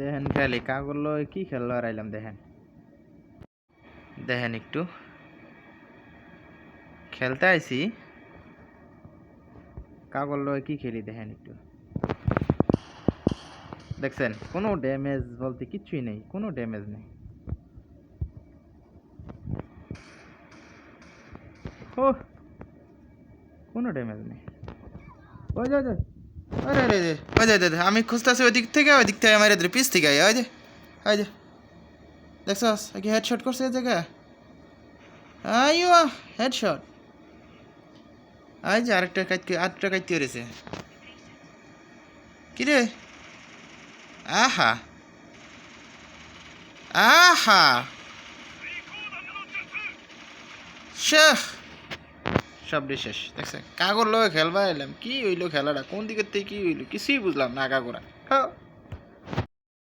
দেখেন খেলি কাগজ কি খেললো আর আইলাম দেখেন। দেখেন একটু। খেলতে আইছি। কাগজ লয় কি খেলি দেখেন একটু। দেখছেন, কোনো ড্যামেজ বলতে কিচ্ছুই নেই, কোনো ড্যামেজ নেই। ও কোনো ড্যামেজ নেই। ওই যা যা। ওই আমি খুঁজতেছি ওই দিক থেকে ওই দিক থেকে আমার এদের পিস থেকে, ওই যে ওই যে দেখছস? কি করছে এই জায়গায়? আইও হেডশট আই যে আরেকটা কাইতে আরেকটা কাইতে রয়েছে কি রে? আহা। আহা। শেখ সবটি শেষ। দেখছে কাগর লোক খেলবা এলাম, কি হইল খেলাটা? কোন দিকের থেকে কি হইল? কিছুই বুঝলাম না কাগরা হ্যাঁ